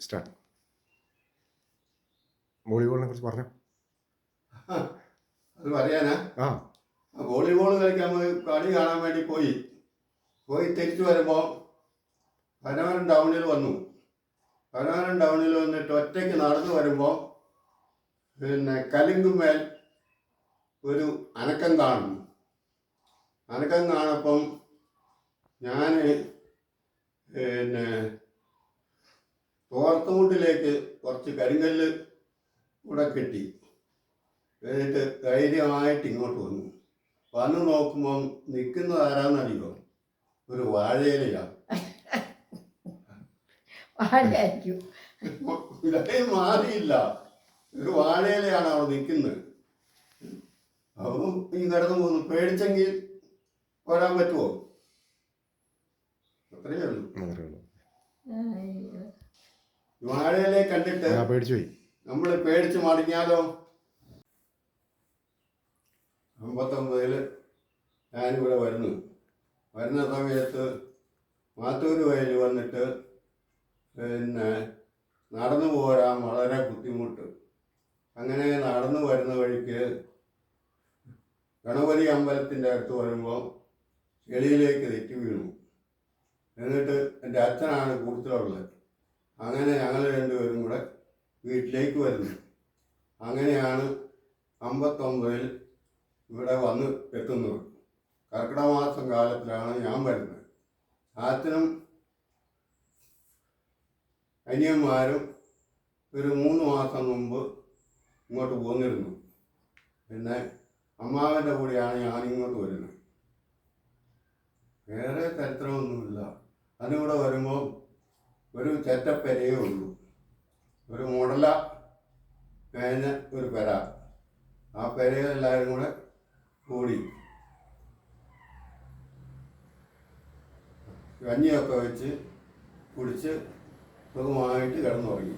Start വോളിബോളിനെ കുറിച്ച് പറഞ്ഞു? അത് പറയാനാ? ആ. വോളിബോൾ കളിക്കാൻ കളി കാണാൻ വേണ്ടി പോയി. പോയി തിരിച്ചു വരുമ്പോൾ പനവരം ടൗണിൽ വന്നു. പനവരം ടൗണിൽ വന്നിട്ട് ഒറ്റയ്ക്ക് നടന്നു വരുമ്പോൾ പിന്നെ കലിങ്കുമേൽ ഒരു അനക്കം കാണുന്നു. അനക്കം കാണപ്പം ഞാൻ പിന്നെ തോർത്തുമുട്ടിലേക്ക് കുറച്ച് കരിങ്കല്ല് കൂടെ കെട്ടി. എന്നിട്ട് ധൈര്യമായിട്ട് ഇങ്ങോട്ട് വന്നു. വന്ന് നോക്കുമ്പം നിൽക്കുന്നത് ആരാന്നറിയോ? ഒരു വാഴയിലയാണ് മാറിയില്ല. ഒരു വാഴയിലയാണ് അവിടെ നിൽക്കുന്നത്. അപ്പം ഈ നടന്നു പോകുന്നു. പേടിച്ചെങ്കിൽ വരാൻ പറ്റുമോ അത്രയേ ഉള്ളൂ. അയ്യോ. വാഴയിലെ കണ്ടിട്ട് പേടിച്ചു പോയി. നമ്മൾ പേടിച്ച് മടങ്ങിയാലോ? അമ്പത്തൊമ്പതിൽ ഞാനിവിടെ വരുന്നു. വരുന്ന സമയത്ത് മാത്തൂർ വയൽ വന്നിട്ട് പിന്നെ നടന്നു പോരാൻ വളരെ ബുദ്ധിമുട്ട്. അങ്ങനെ നടന്നു വരുന്ന വഴിക്ക് ഗണപതി അമ്പലത്തിന്റെ അടുത്ത് വരുമ്പോൾ ചെളിയിലേക്ക് തെറ്റി വീണു. എന്നിട്ട് എന്റെ അച്ഛനാണ് കൂടുതലുള്ളത്. അങ്ങനെ ഞങ്ങൾ രണ്ടുപേരും കൂടെ വീട്ടിലേക്ക് വരുന്നു. അങ്ങനെയാണ് അമ്പത്തൊമ്പതിൽ ഇവിടെ വന്ന് എത്തുന്നത്. കർക്കിടക മാസം കാലത്തിലാണ് ഞാൻ വരുന്നത്. ആത്തിനും അനിയന്മാരും ഒരു മൂന്ന് മാസം മുമ്പ് ഇങ്ങോട്ട് പോന്നിരുന്നു. പിന്നെ അമ്മാവന്റെ കൂടെയാണ് ഞാൻ ഇങ്ങോട്ട് വരുന്നത്. വേറെ ചരിത്രമൊന്നുമില്ല. അതിവിടെ വരുമ്പോൾ ഒരു ചെറ്റപ്പെരയേ ഉള്ളൂ. ഒരു മുടല മേഞ്ഞ ഒരു പെര. ആ പെരയിലെല്ലാവരും കൂടെ കൂടി. കഞ്ഞിയൊക്കെ വെച്ച് കുടിച്ച് സുഖമായിട്ട് കിടന്നുറങ്ങി.